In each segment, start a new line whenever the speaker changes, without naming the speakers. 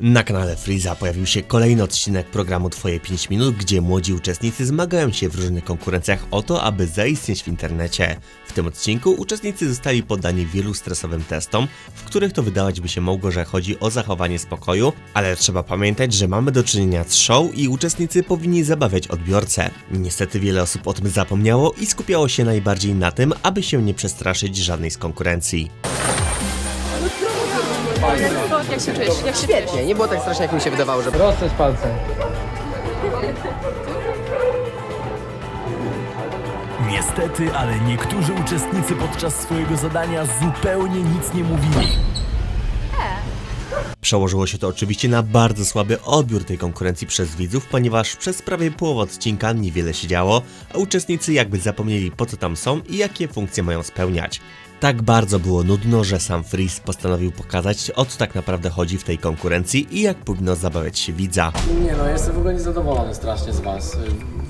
Na kanale Freeza pojawił się kolejny odcinek programu Twoje 5 minut, gdzie młodzi uczestnicy zmagają się w różnych konkurencjach o to, aby zaistnieć w internecie. W tym odcinku uczestnicy zostali poddani wielu stresowym testom, w których to wydawać by się mogło, że chodzi o zachowanie spokoju, ale trzeba pamiętać, że mamy do czynienia z show i uczestnicy powinni zabawiać odbiorcę. Niestety wiele osób o tym zapomniało i skupiało się najbardziej na tym, aby się nie przestraszyć żadnej z konkurencji.
Jak się czujesz? Jak się
Świetnie, nie było tak strasznie jak mi się wydawało, że
Proste z palcem.
Niestety, ale niektórzy uczestnicy podczas swojego zadania zupełnie nic nie mówili.
Przełożyło się to oczywiście na bardzo słaby odbiór tej konkurencji przez widzów, ponieważ przez prawie połowę odcinka niewiele się działo, a uczestnicy jakby zapomnieli po co tam są i jakie funkcje mają spełniać. Tak bardzo było nudno, że sam Freeze postanowił pokazać o co tak naprawdę chodzi w tej konkurencji i jak powinno zabawiać się widza.
Nie no, jestem w ogóle niezadowolony strasznie z was. y,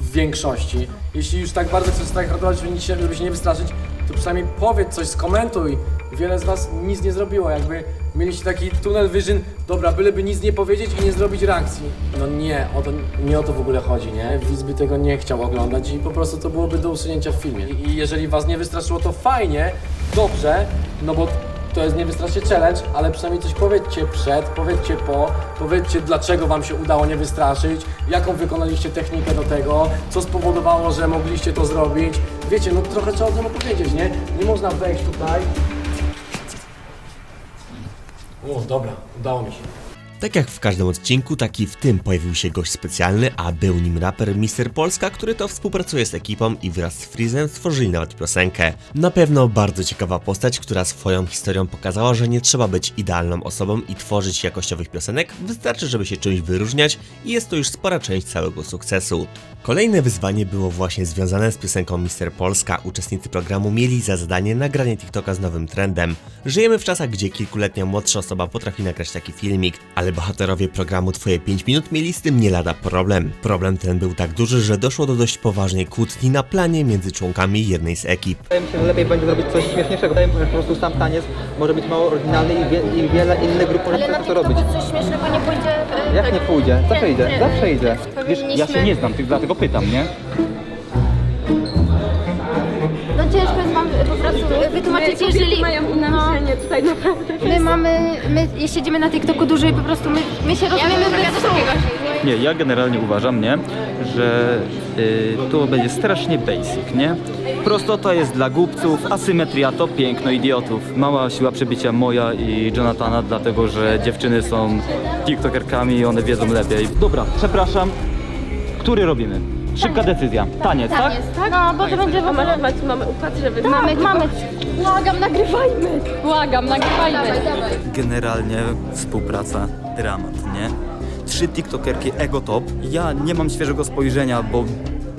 W większości. Jeśli już tak bardzo chcesz tak hardować, żeby się, żeby się nie wystraszyć, to przynajmniej powiedz coś, skomentuj. Wiele z was nic nie zrobiło, jakby mieliście taki tunnel vision, dobra, byleby nic nie powiedzieć i nie zrobić reakcji. No nie, o to, nie o to w ogóle chodzi, nie? Widz by tego nie chciał oglądać i po prostu to byłoby do usunięcia w filmie. I jeżeli was nie wystraszyło, to fajnie, dobrze, no bo to jest nie wystraszcie challenge, ale przynajmniej coś powiedzcie przed, powiedzcie po, powiedzcie dlaczego wam się udało nie wystraszyć, jaką wykonaliście technikę do tego, co spowodowało, że mogliście to zrobić. Wiecie, no trochę trzeba o tym opowiedzieć, nie? Nie można wejść tutaj. O, dobra, udało mi się.
Tak jak w każdym odcinku, tak i w tym pojawił się gość specjalny, a był nim raper Mister Polska, który to współpracuje z ekipą i wraz z Freezem stworzyli nawet piosenkę. Na pewno bardzo ciekawa postać, która swoją historią pokazała, że nie trzeba być idealną osobą i tworzyć jakościowych piosenek, wystarczy, żeby się czymś wyróżniać i jest to już spora część całego sukcesu. Kolejne wyzwanie było właśnie związane z piosenką Mister Polska. Uczestnicy programu mieli za zadanie nagranie TikToka z nowym trendem. Żyjemy w czasach, gdzie kilkuletnia młodsza osoba potrafi nagrać taki filmik, ale bohaterowie programu Twoje 5 minut mieli z tym nie lada problem. Problem ten był tak duży, że doszło do dość poważnej kłótni na planie między członkami jednej z ekip.
Wydaje mi się, że lepiej będzie zrobić coś śmieszniejszego. Wydaje mi się, że po prostu sam taniec może być mało oryginalny i, wie, i wiele innych grup może
Ale na
to robić.
TikToku coś śmiesznego nie pójdzie. e,
Jak
tak,
nie pójdzie? Zawsze
trend,
idzie, zawsze idzie.
Wiesz, ja się nie znam, tych, dlatego pytam, nie?
Wytłumaczyć, jeżeli...
mają inne
no,
myślenie tutaj naprawdę.
My mamy, my siedzimy na TikToku dużo i po prostu my, my się rozumiemy bez słów.
Nie, ja generalnie uważam, nie, że y, to będzie strasznie basic, nie? Prostota jest dla głupców, asymetria to piękno idiotów. Mała siła przebicia moja i Jonathana, dlatego że dziewczyny są tiktokerkami i one wiedzą lepiej. Dobra, przepraszam, który robimy? Szybka decyzja. Taniec, tak?
Taniec, tak? No, bo to będzie w ogóle...
Mamy układ, żeby...
Mamy, mamy... Błagam, nagrywajmy!
Błagam, nagrywajmy.
Dawaj, dawaj.
Generalnie współpraca dramat, nie? Trzy tiktokerki ego top. Ja nie mam świeżego spojrzenia, bo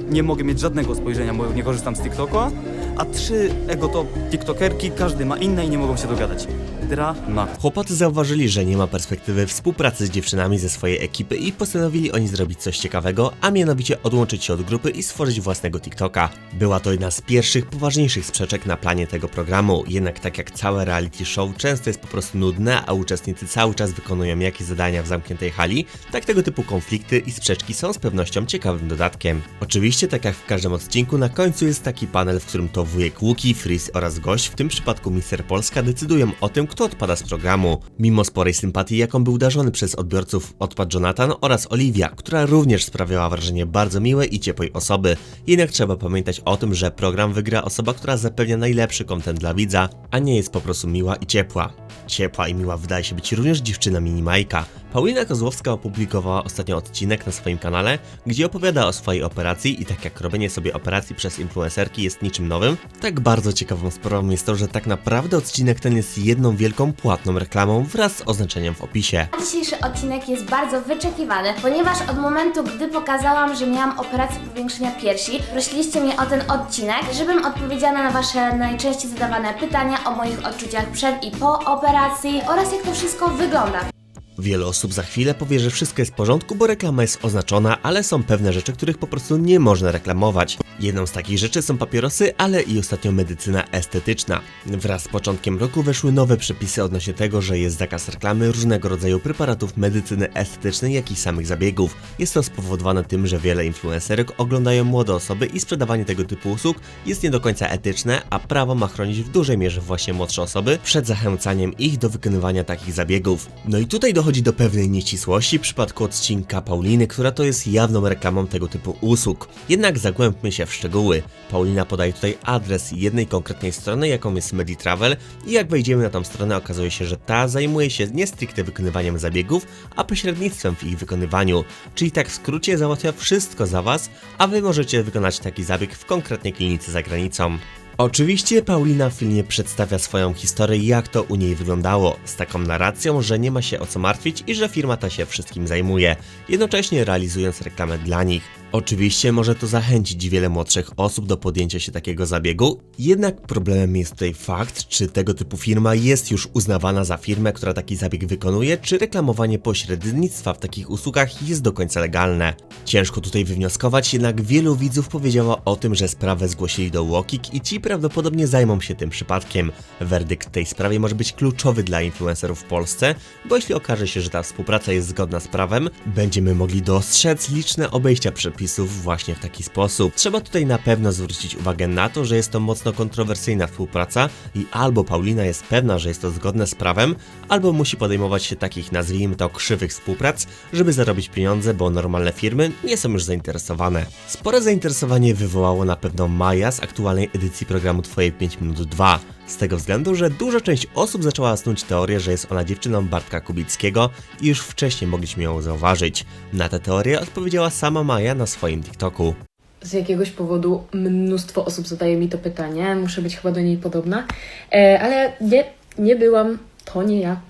nie mogę mieć żadnego spojrzenia, bo nie korzystam z TikToka. A trzy ego top tiktokerki, każdy ma inne i nie mogą się dogadać. Dramat.
Chłopacy zauważyli, że nie ma perspektywy współpracy z dziewczynami ze swojej ekipy i postanowili oni zrobić coś ciekawego, a mianowicie odłączyć się od grupy i stworzyć własnego TikToka. Była to jedna z pierwszych, poważniejszych sprzeczek na planie tego programu, jednak tak jak całe reality show często jest po prostu nudne, a uczestnicy cały czas wykonują jakieś zadania w zamkniętej hali, tak tego typu konflikty i sprzeczki są z pewnością ciekawym dodatkiem. Oczywiście, tak jak w każdym odcinku, na końcu jest taki panel, w którym to wujek Łuki, Freeze oraz gość, w tym przypadku Mister Polska, decydują o tym, kto odpada z programu. Mimo sporej sympatii, jaką był darzony przez odbiorców, odpadł Jonathan oraz Olivia, która również sprawiała wrażenie bardzo miłej i ciepłej osoby. Jednak trzeba pamiętać o tym, że program wygra osoba, która zapewnia najlepszy kontent dla widza, a nie jest po prostu miła i ciepła. Ciepła i miła wydaje się być również dziewczyna Mini Majka. Paulina Kozłowska opublikowała ostatnio odcinek na swoim kanale, gdzie opowiada o swojej operacji i tak jak robienie sobie operacji przez influencerki jest niczym nowym, tak bardzo ciekawą sprawą jest to, że tak naprawdę odcinek ten jest jedną wielką płatną reklamą wraz z oznaczeniem w opisie.
Dzisiejszy odcinek jest bardzo wyczekiwany, ponieważ od momentu, gdy pokazałam, że miałam operację powiększenia piersi, prosiliście mnie o ten odcinek, żebym odpowiedziała na Wasze najczęściej zadawane pytania o moich odczuciach przed i po operacji oraz jak to wszystko wygląda.
Wiele osób za chwilę powie, że wszystko jest w porządku, bo reklama jest oznaczona, ale są pewne rzeczy, których po prostu nie można reklamować. Jedną z takich rzeczy są papierosy, ale i ostatnio medycyna estetyczna. Wraz z początkiem roku weszły nowe przepisy odnośnie tego, że jest zakaz reklamy różnego rodzaju preparatów medycyny estetycznej, jak i samych zabiegów. Jest to spowodowane tym, że wiele influencerek oglądają młode osoby i sprzedawanie tego typu usług jest nie do końca etyczne, a prawo ma chronić w dużej mierze właśnie młodsze osoby przed zachęcaniem ich do wykonywania takich zabiegów. No i tutaj dochodzi do pewnej nieścisłości w przypadku odcinka Pauliny, która to jest jawną reklamą tego typu usług. Jednak zagłębmy się w szczegóły. Paulina podaje tutaj adres jednej konkretnej strony, jaką jest Meditravel i jak wejdziemy na tą stronę okazuje się, że ta zajmuje się nie stricte wykonywaniem zabiegów, a pośrednictwem w ich wykonywaniu. Czyli tak w skrócie załatwia wszystko za Was, a Wy możecie wykonać taki zabieg w konkretnej klinice za granicą. Oczywiście Paulina w filmie przedstawia swoją historię, jak to u niej wyglądało, z taką narracją, że nie ma się o co martwić i że firma ta się wszystkim zajmuje, jednocześnie realizując reklamę dla nich. Oczywiście może to zachęcić wiele młodszych osób do podjęcia się takiego zabiegu, jednak problemem jest tutaj fakt, czy tego typu firma jest już uznawana za firmę, która taki zabieg wykonuje, czy reklamowanie pośrednictwa w takich usługach jest do końca legalne. Ciężko tutaj wywnioskować, jednak wielu widzów powiedziało o tym, że sprawę zgłosili do Łokik i ci prawdopodobnie zajmą się tym przypadkiem. Werdykt tej sprawie może być kluczowy dla influencerów w Polsce, bo jeśli okaże się, że ta współpraca jest zgodna z prawem, będziemy mogli dostrzec liczne obejścia przepisów właśnie w taki sposób. Trzeba tutaj na pewno zwrócić uwagę na to, że jest to mocno kontrowersyjna współpraca i albo Paulina jest pewna, że jest to zgodne z prawem, albo musi podejmować się takich, nazwijmy to, krzywych współprac, żeby zarobić pieniądze, bo normalne firmy nie są już zainteresowane. Spore zainteresowanie wywołało na pewno Maja z aktualnej edycji programu Twoje 5 minut 2. Z tego względu, że duża część osób zaczęła snuć teorię, że jest ona dziewczyną Bartka Kubickiego i już wcześniej mogliśmy ją zauważyć. Na tę teorię odpowiedziała sama Maja na swoim TikToku.
z jakiegoś powodu mnóstwo osób zadaje mi to pytanie. Muszę być chyba do niej podobna. E, ale nie, nie byłam. To nie ja.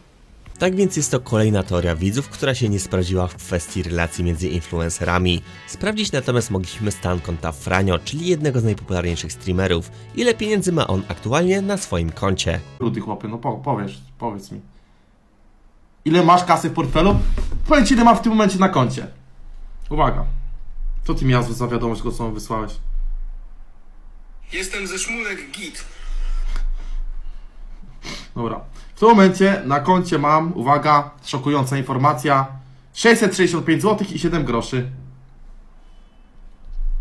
Tak więc jest to kolejna teoria widzów, która się nie sprawdziła w kwestii relacji między influencerami. Sprawdzić natomiast mogliśmy stan konta Franio, czyli jednego z najpopularniejszych streamerów. Ile pieniędzy ma on aktualnie na swoim koncie?
Rudy chłopy, no po, powiesz, powiedz mi. Ile masz kasy w portfelu? Powiem ci, ile mam w tym momencie na koncie. Uwaga. Co ty mi ja za wiadomość go co wysłałeś?
Jestem ze Szmulek Git.
Dobra. W tym momencie na koncie mam, uwaga, szokująca informacja, 665 zł i 7 groszy.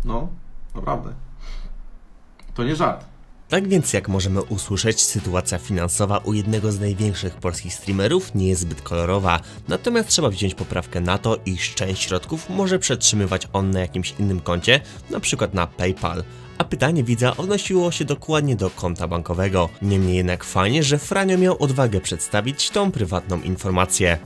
No, naprawdę. To nie żart.
Tak więc jak możemy usłyszeć, sytuacja finansowa u jednego z największych polskich streamerów nie jest zbyt kolorowa, natomiast trzeba wziąć poprawkę na to, iż część środków może przetrzymywać on na jakimś innym koncie, na przykład na PayPal. A pytanie widza odnosiło się dokładnie do konta bankowego. Niemniej jednak fajnie, że Franio miał odwagę przedstawić tą prywatną informację.